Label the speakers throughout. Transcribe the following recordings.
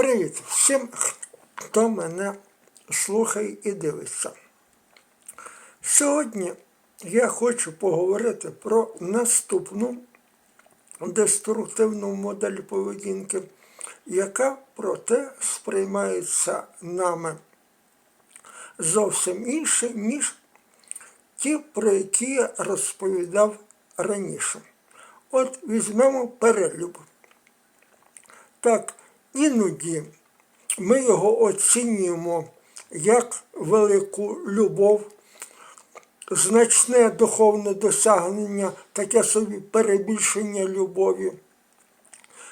Speaker 1: Привіт всім, хто мене слухає і дивиться. Сьогодні я хочу поговорити про наступну деструктивну модель поведінки, яка проте сприймається нами зовсім інше, ніж ті, про які я розповідав раніше. От візьмемо перелюб. Так, іноді ми його оцінюємо як велику любов, значне духовне досягнення, таке собі перебільшення любові.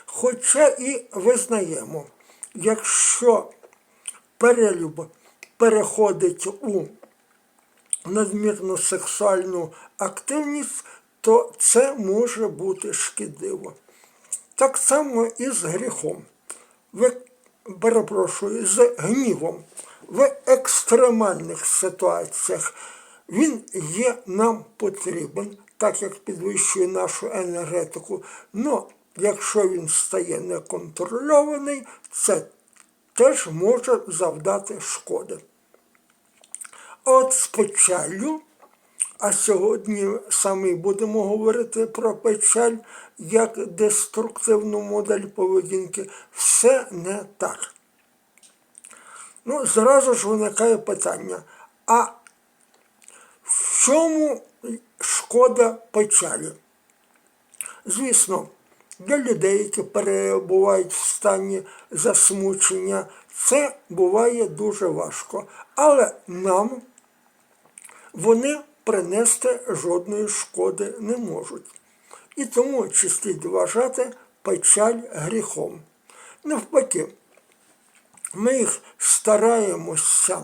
Speaker 1: Хоча і визнаємо, якщо перелюб переходить у надмірну сексуальну активність, то це може бути шкідливо. Так само і з гріхом. Ви, перепрошую, з гнівом. В екстремальних ситуаціях він є нам потрібен, так як підвищує нашу енергетику. Но якщо він стає неконтрольований, це теж може завдати шкоди. От з печаллю, а сьогодні саме будемо говорити про печаль як деструктивну модель поведінки, все не так. Ну, зразу ж виникає питання, а в чому шкода печалі? Звісно, для людей, які перебувають в стані засмучення, це буває дуже важко. Але нам вони принести жодної шкоди не можуть. І тому чи слід вважати печаль гріхом. Навпаки, ми їх стараємося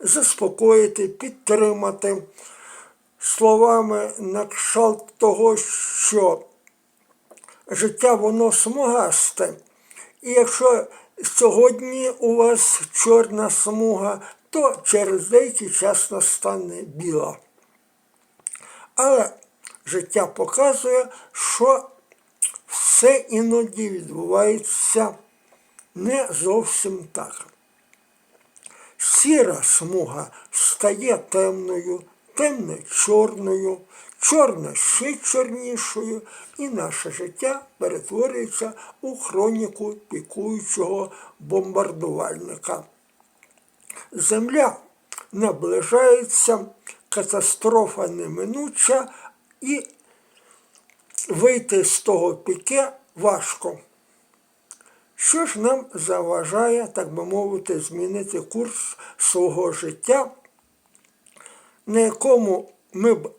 Speaker 1: заспокоїти, підтримати словами на кшталт того, що життя воно смугасте. І якщо сьогодні у вас чорна смуга, то через деякий час настане біла. Але життя показує, що все іноді відбувається не зовсім так. Сіра смуга стає темною, темне чорною, чорна ще чорнішою, і наше життя перетворюється у хроніку пікуючого бомбардувальника. Земля наближається, катастрофа неминуча, і вийти з того піке важко. Що ж нам заважає, так би мовити, змінити курс свого життя, на якому ми б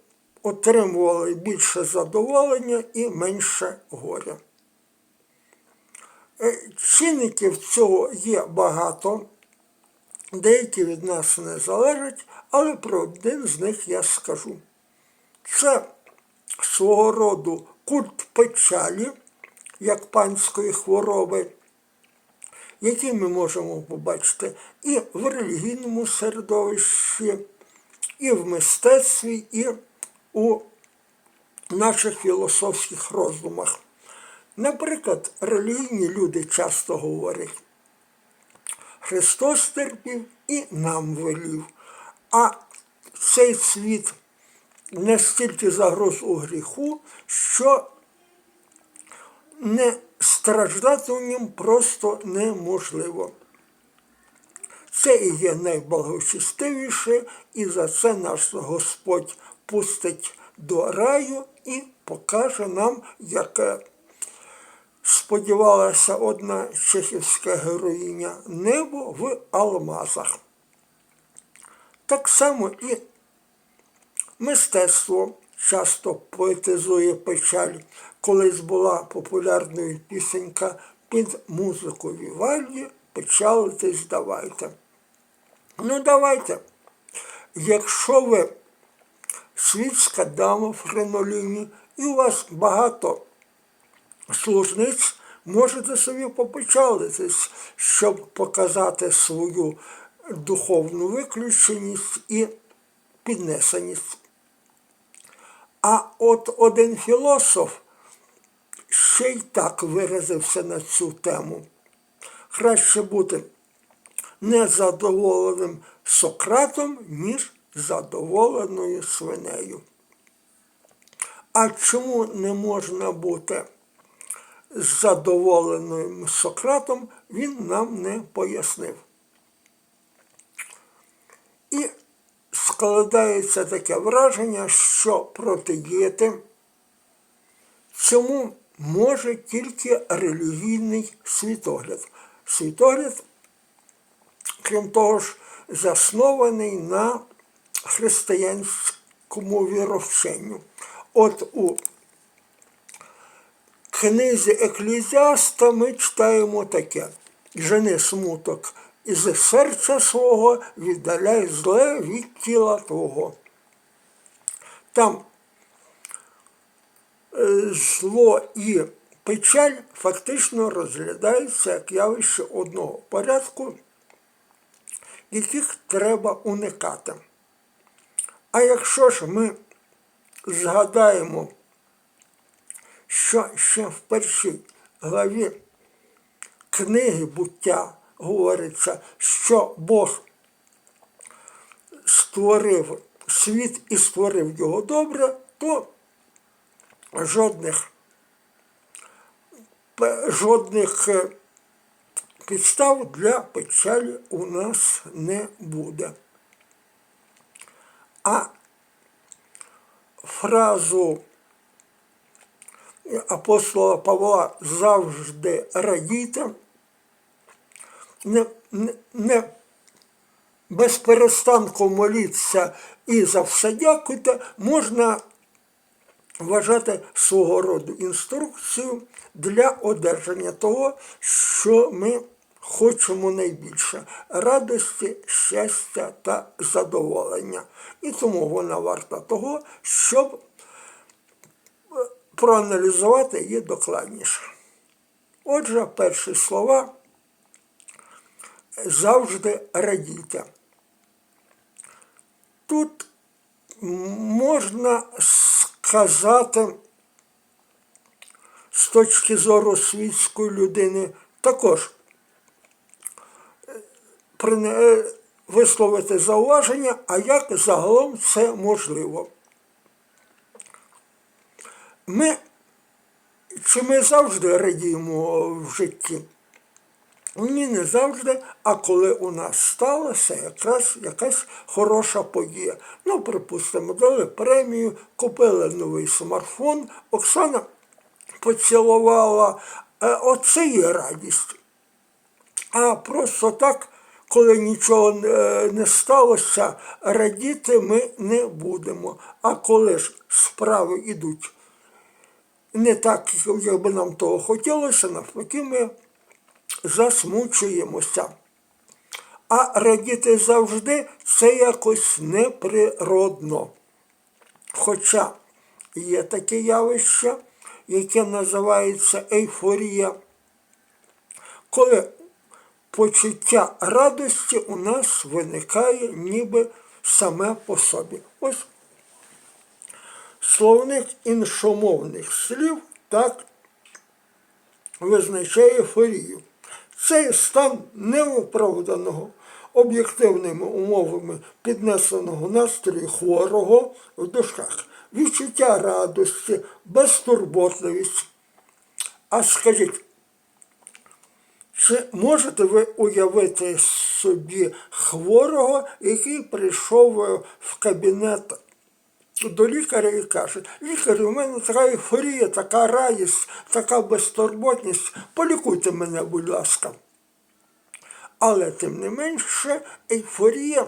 Speaker 1: отримували більше задоволення і менше горя? Е, Чинників цього є багато, деякі від нас не залежать, але про один з них я скажу. Це свого роду культ печалі, як панської хвороби, який ми можемо побачити і в релігійному середовищі, і в мистецтві, і у наших філософських роздумах. Наприклад, релігійні люди часто говорять, Христос терпів і нам велів, а цей світ настільки загроз у гріху, що не страждати у ньому просто неможливо. Це і є найблагочестивіше, і за це наш Господь пустить до раю і покаже нам, яке сподівалася одна чехівська героїня небо в алмазах. Так само і мистецтво часто поетизує печаль. Колись була популярною пісенька під музику Вівальді печалитись давайте. Ну, давайте. Якщо ви світська дама в хреноліні і у вас багато служниць, можете собі попечалитись, щоб показати свою духовну виключеність і піднесеність. А от один філософ ще й так виразився на цю тему. краще бути незадоволеним Сократом, ніж задоволеною свинею. А чому не можна бути задоволеним Сократом, він нам не пояснив. І складається таке враження, що протидіяти цьому може тільки релігійний світогляд. Світогляд, крім того ж, заснований на християнському віровченню. От у книзі Еклезіаста ми читаємо таке: жени смуток із серця свого віддаляй зле від тіла твого. Там е, зло і печаль фактично розглядаються як явище одного порядку, яких треба уникати. А якщо ж ми згадаємо, що ще в першій главі книги буття говориться, що Бог створив світ і створив його добре, то жодних, жодних е, підстав для печалі у нас не буде. А фразу апостола Павла завжди радійте, не, не, не без перестанку моліться і за все дякуйте, можна вважати свого роду інструкцію для одержання того, що ми хочемо найбільше радості, щастя та задоволення. І тому вона варта того, щоб проаналізувати її докладніше. Отже, перші слова завжди радійте. Тут можна сказати з точки зору світської людини також висловити зауваження, а як загалом це можливо. Ми, чи ми завжди радіємо в житті? Ні, не завжди, а коли у нас сталася якраз якась хороша подія. Ну, припустимо, дали премію, купили новий смартфон, Оксана поцілувала, е, оце є радість. А просто так, коли нічого не сталося, радіти ми не будемо. А коли ж справи йдуть не так, як би нам того хотілося, навпаки, ми засмучуємося. А радіти завжди це якось неприродно. Хоча є таке явище, яке називається ейфорія, коли почуття радості у нас виникає ніби саме по собі. Ось словник іншомовних слів так визначає ейфорію. Цей стан неоправданого об'єктивними умовами піднесеного настрою хворого в душах, відчуття радості, безтурботливість. А скажіть, чи можете ви уявити собі хворого, який прийшов в кабінет до лікаря і каже, лікар, у мене така ейфорія, така радість, така безтурботність, полікуйте мене, будь ласка. Але тим не менше, ейфорія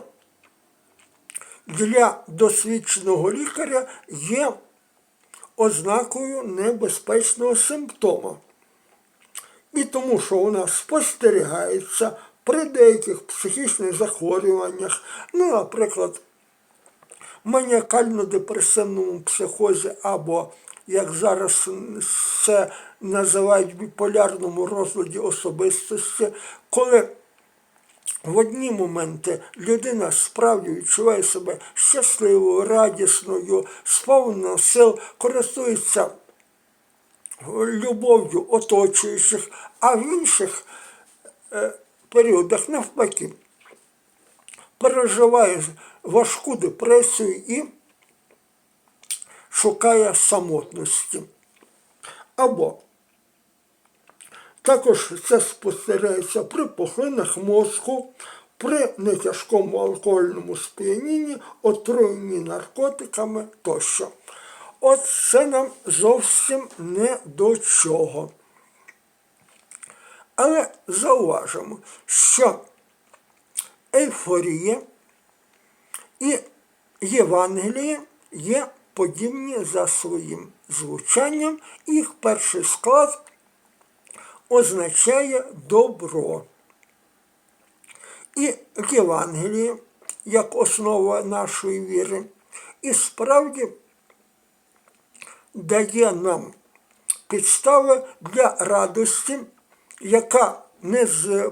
Speaker 1: для досвідченого лікаря є ознакою небезпечного симптома. І тому, що у нас спостерігається при деяких психічних захворюваннях, ну, наприклад, маніакально-депресивному психозі або, як зараз це називають біполярному розладі особистості, коли в одні моменти людина справді відчуває себе щасливою, радісною, сповненою сил, користується любов'ю оточуючих, а в інших е, періодах навпаки переживає важку депресію і шукає самотності. Або також це спостерігається при пухлинах мозку, при нетяжкому алкогольному сп'янінні, отруєнні наркотиками тощо. От це нам зовсім не до чого. Але зауважимо, що ейфорія і Євангеліє є подібні за своїм звучанням, їх перший склад означає добро. І Євангеліє, як основа нашої віри, і справді дає нам підстави для радості, яка не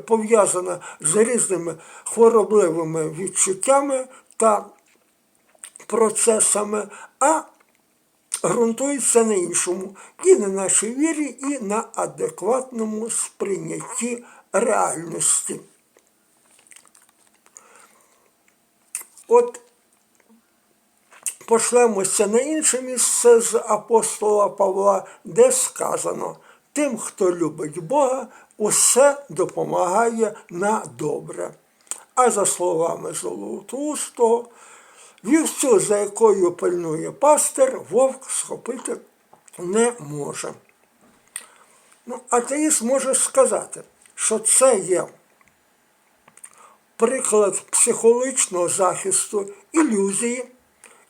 Speaker 1: пов'язана з різними хворобливими відчуттями та процесами, а ґрунтується на іншому, і на нашій вірі, і на адекватному сприйнятті реальності. От пошлемося на інше місце з апостола Павла, де сказано: тим, хто любить Бога, усе допомагає на добре. А за словами Золотоустого, вівцю, за якою пильнує пастир, вовк схопити не може. Ну, атеїст може сказати, що це є приклад психологічного захисту ілюзії,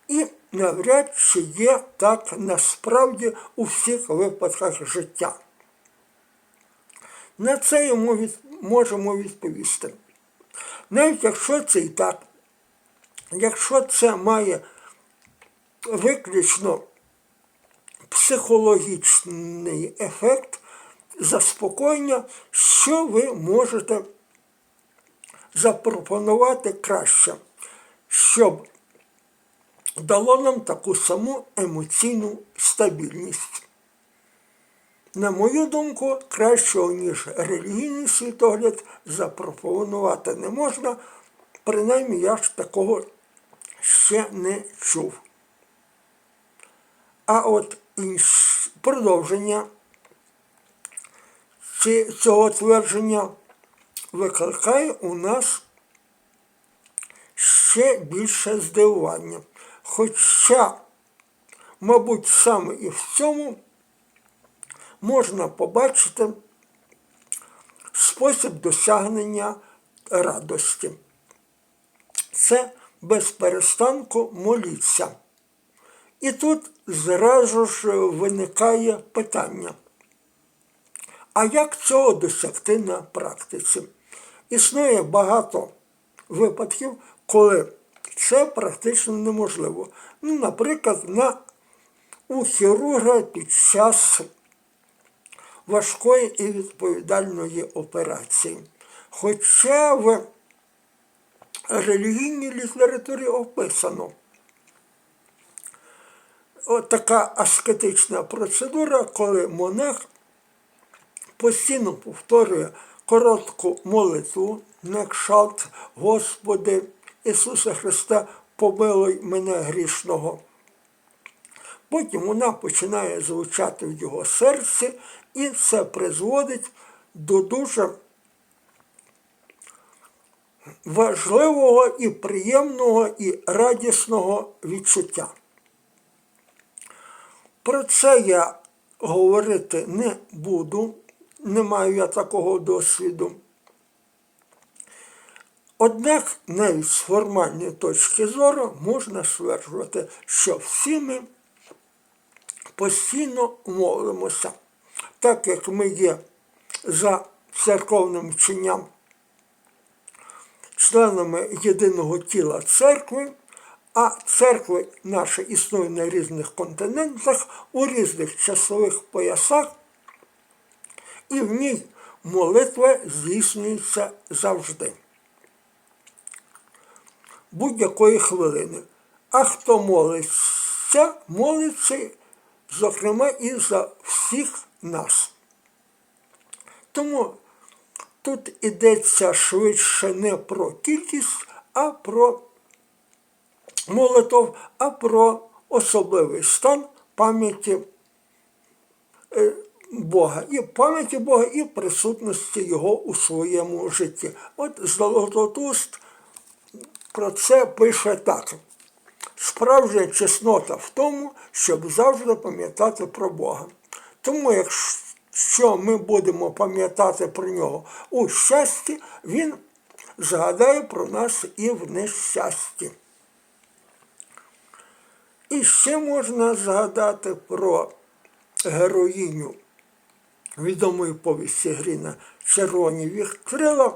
Speaker 1: і навряд чи є так насправді у всіх випадках життя. На це йому від... можемо відповісти. Навіть якщо це і так, якщо це має виключно психологічний ефект заспокоєння, що ви можете запропонувати краще, щоб дало нам таку саму емоційну стабільність. На мою думку, кращого, ніж релігійний світогляд, запропонувати не можна, принаймні я ж такого ще не чув. А от інш... продовження цього твердження викликає у нас ще більше здивування. Хоча, мабуть, саме і в цьому можна побачити спосіб досягнення радості. Це без перестанку моліться. І тут зразу ж виникає питання. А як цього досягти на практиці? Існує багато випадків, коли це практично неможливо. Ну, наприклад, на, у хірурга під час важкої і відповідальної операції. Хоча в релігійній літературі описано от така аскетична процедура, коли монах постійно повторює коротку молитву на кшалт Господи Ісуса Христа, помилуй мене грішного. Потім вона починає звучати в його серці, і це призводить до дуже важливого і приємного і радісного відчуття. Про це я говорити не буду, не маю я такого досвіду. Однак навіть з формальної точки зору можна стверджувати, що всі ми постійно молимося, так як ми є за церковним вченням членами єдиного тіла церкви, а церкви наші існують на різних континентах, у різних часових поясах, і в ній молитва здійснюється завжди. Будь-якої хвилини. А хто молиться, молиться, зокрема, і за всіх нас. Тому тут йдеться швидше не про кількість, а про молитов, а про особливий стан пам'яті е, Бога, і пам'яті Бога, і присутності Його у своєму житті. От Золотоуст про це пише так. Справжня чеснота в тому, щоб завжди пам'ятати про Бога. Тому, якщо ми будемо пам'ятати про нього у щасті, Він згадає про нас і в нещасті. І ще можна згадати про героїню відомої повісті Гріна Червоні віхтрила,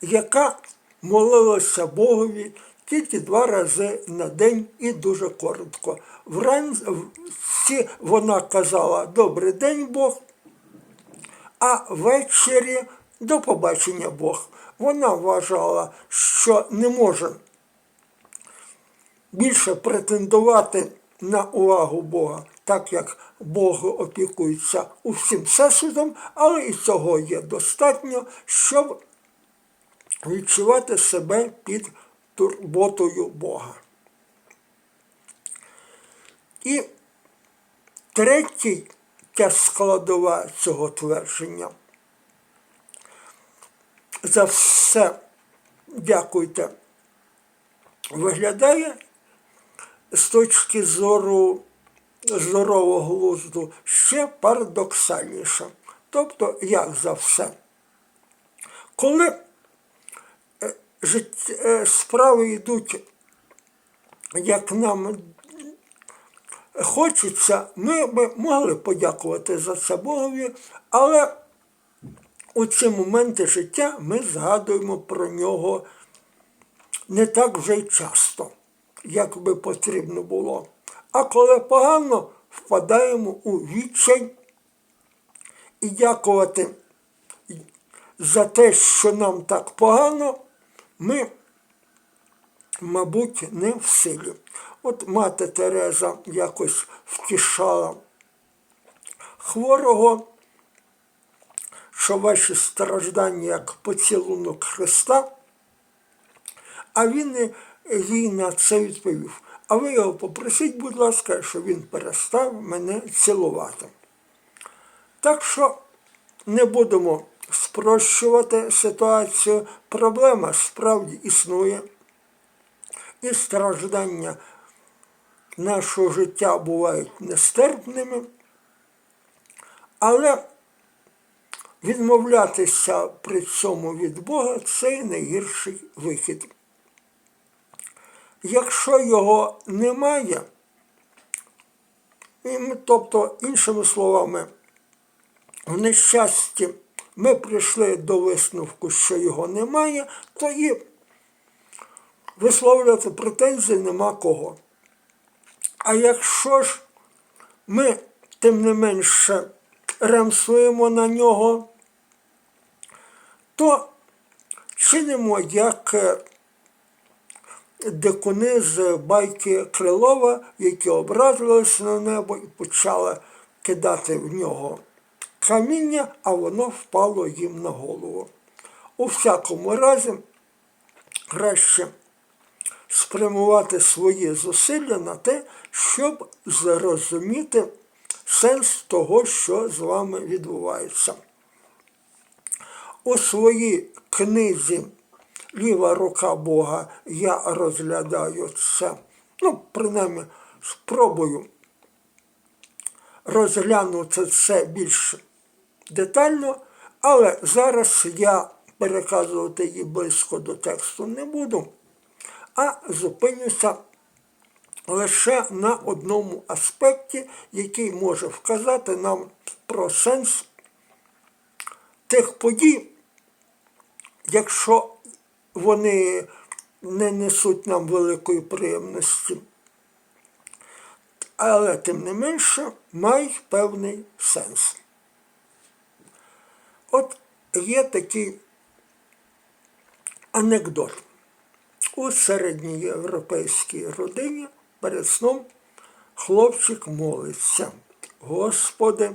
Speaker 1: яка молилася Богові тільки два рази на день і дуже коротко. Вранці вона казала Добрий день Бог, а ввечері до побачення Бог. Вона вважала, що не може більше претендувати на увагу Бога, так як Бог опікується усім всесвітом, але і цього є достатньо, щоб відчувати себе під турботою Бога. І третій ця складова цього твердження. За все дякуйте. Виглядає з точки зору здорового глузду ще парадоксальніше. Тобто, як за все. Коли справи йдуть, як нам хочеться, ми б могли подякувати за це Богові, але у ці моменти життя ми згадуємо про нього не так вже й часто, як би потрібно було. А коли погано, впадаємо у відчай і дякувати за те, що нам так погано, ми, мабуть, не в силі. От мати Тереза якось втішала хворого, що ваші страждання як поцілунок Христа, а він їй на це відповів. А ви його попросіть, будь ласка, щоб він перестав мене цілувати. Так що не будемо спрощувати ситуацію, проблема справді існує. І страждання нашого життя бувають нестерпними, але відмовлятися при цьому від Бога це найгірший вихід. Якщо його немає, тобто, іншими словами, в нещасті ми прийшли до висновку, що його немає, то і висловлювати претензії нема кого. А якщо ж ми, тим не менше, ремсуємо на нього, то чинимо як дикуни з байки Крилова, які образилися на небо і почали кидати в нього каміння, а воно впало їм на голову. У всякому разі, краще спрямувати свої зусилля на те, щоб зрозуміти сенс того, що з вами відбувається. У своїй книзі Ліва рука Бога я розглядаю це. Ну, принаймні, спробую розглянути це більш детально, але зараз я переказувати її близько до тексту не буду, а зупинюся лише на одному аспекті, який може вказати нам про сенс тих подій, якщо вони не несуть нам великої приємності. Але тим не менше мають певний сенс. От є такий анекдот. У середньоєвропейській родині перед сном хлопчик молиться. Господи,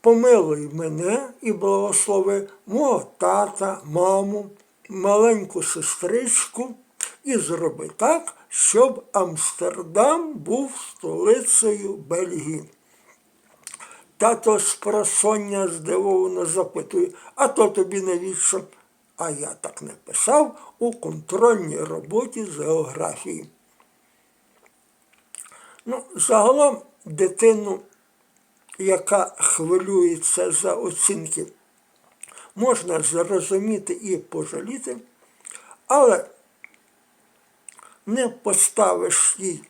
Speaker 1: помилуй мене і благослови мого тата, маму, маленьку сестричку і зроби так, щоб Амстердам був столицею Бельгії. Тато з просоння здивовано запитує, а то тобі навіщо? А я так не писав у контрольній роботі з географії. Ну, загалом дитину, яка хвилюється за оцінки, можна зрозуміти і пожаліти, але не поставиш їй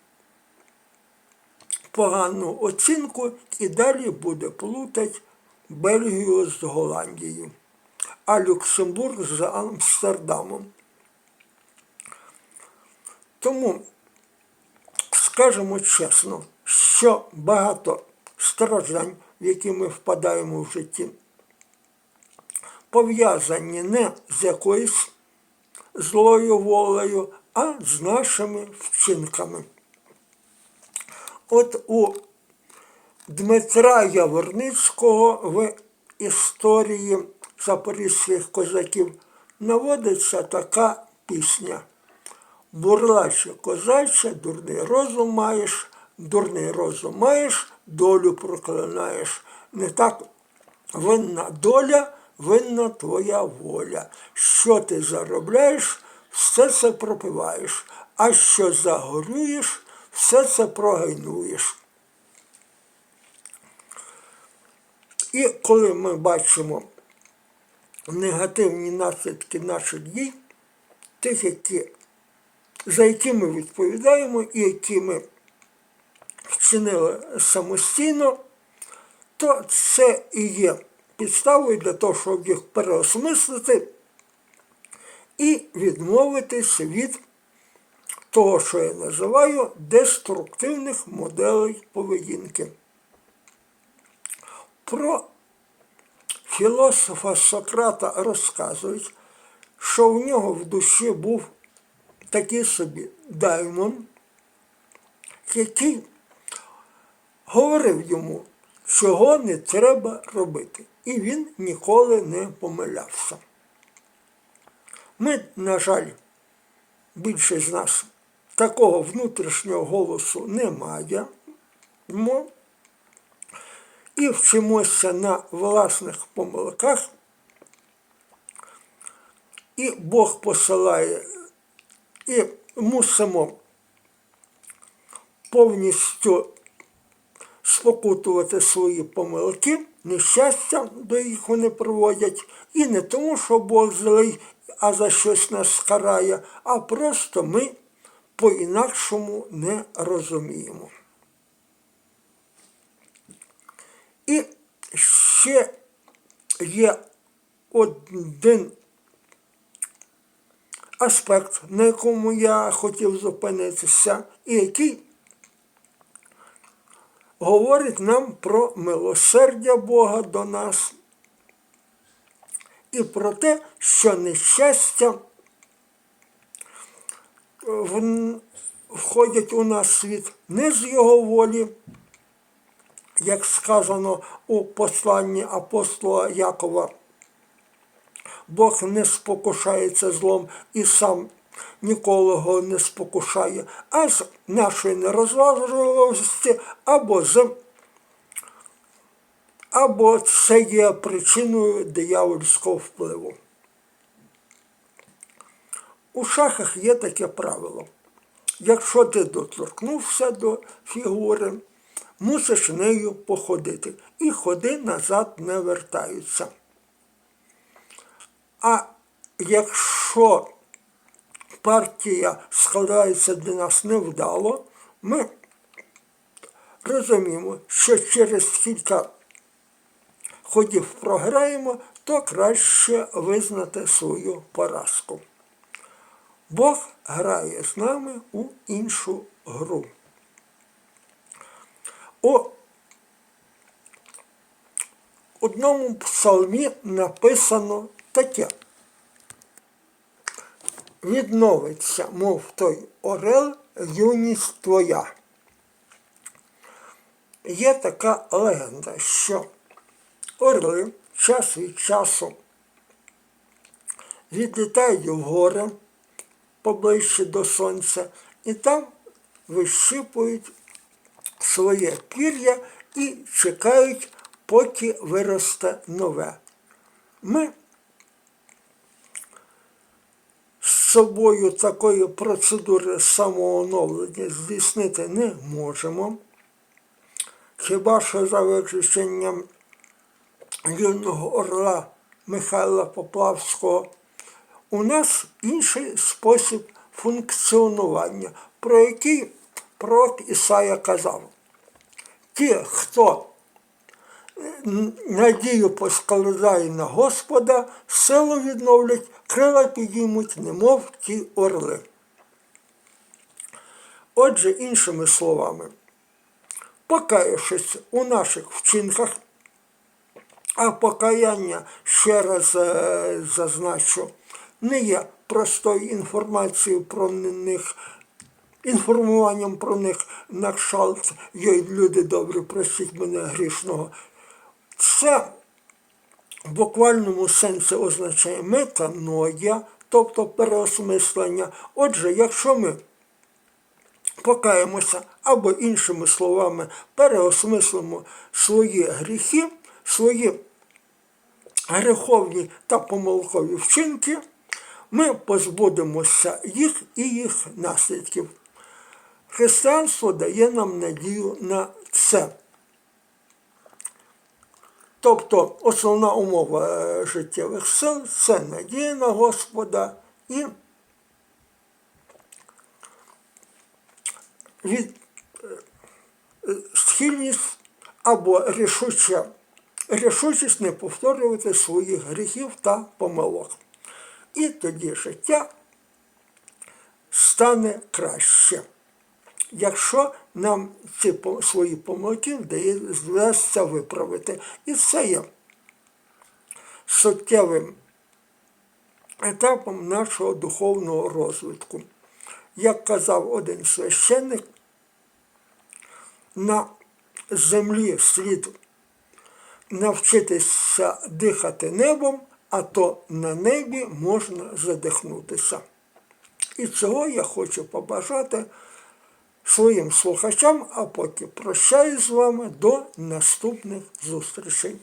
Speaker 1: погану оцінку і далі буде плутати Бельгію з Голландією, а Люксембург з Амстердамом. Тому скажемо чесно, що багато страждань, в які ми впадаємо в житті, пов'язані не з якоюсь злою волею, а з нашими вчинками. От у Дмитра Яворницького в історії запорізьких козаків наводиться така пісня. Бурлаче козаче, дурний розум маєш, дурний розум маєш, долю проклинаєш. Не так винна доля, винна твоя воля. Що ти заробляєш, все це пропиваєш, а що загорюєш, все це прогайнуєш. І коли ми бачимо негативні наслідки наших дій, тих, які, за які ми відповідаємо і які ми вчинили самостійно, то це і є підставою для того, щоб їх переосмислити і відмовитись від того, що я називаю деструктивних моделей поведінки. Про філософа Сократа розказують, що в нього в душі був такий собі даймон, який говорив йому, чого не треба робити. І він ніколи не помилявся. Ми, на жаль, більшість з нас такого внутрішнього голосу не маємо і вчимося на власних помилках, і Бог посилає, і мусимо повністю спокутувати свої помилки, нещастя, до їх вони приводять, і не тому, що Бог злий, а за щось нас карає, а просто ми по-інакшому не розуміємо. І ще є один аспект, на якому я хотів зупинитися, і який говорить нам про милосердя Бога до нас і про те, що нещастя входять у наш світ не з його волі, як сказано у посланні апостола Якова. Бог не спокушається злом і сам ніколи не спокушає, а з нашої нерозважливості або з або це є причиною диявольського впливу. У шахах є таке правило. Якщо ти доторкнувся до фігури, мусиш нею походити. І ходи назад не вертаються. А якщо партія складається для нас невдало, ми розуміємо, що через кілька ходів програємо, то краще визнати свою поразку. Бог грає з нами у іншу гру. У одному псалмі написано таке. Відновиться, мов той орел, юність твоя. Є така легенда, що орли час від часу відлітають в гори поближче до сонця і там вищипують своє пір'я і чекають, поки виросте нове. Ми з собою такої процедури самооновлення здійснити не можемо. Хіба що за виключенням юного орла Михайла Поплавського, у нас інший спосіб функціонування, про який пророк Ісая казав. Ті, хто надію поскладає на Господа, силу відновлять, крила підіймуть, немов ті орли. Отже, іншими словами, покаявшись у наших вчинках, а покаяння, ще раз е, зазначу, не є простою інформацією про них, інформуванням про них на кшалт, йой, люди добрі, простіть мене грішного. Це в буквальному сенсі означає метаноя, тобто переосмислення. Отже, якщо ми покаємося або іншими словами переосмислимо свої гріхи, свої греховні та помилкові вчинки, ми позбудемося їх і їх наслідків. Християнство дає нам надію на це. Тобто основна умова е, життєвих сил це надія на Господа і від е, схильність або рішуча, рішучість не повторювати своїх гріхів та помилок. І тоді життя стане краще, якщо нам ці свої помилки вдасться виправити. І це є суттєвим етапом нашого духовного розвитку. Як казав один священник, на землі слід навчитися дихати небом, а то на небі можна задихнутися. І цього я хочу побажати своїм слухачам, а поки прощаюсь з вами до наступних зустрічей.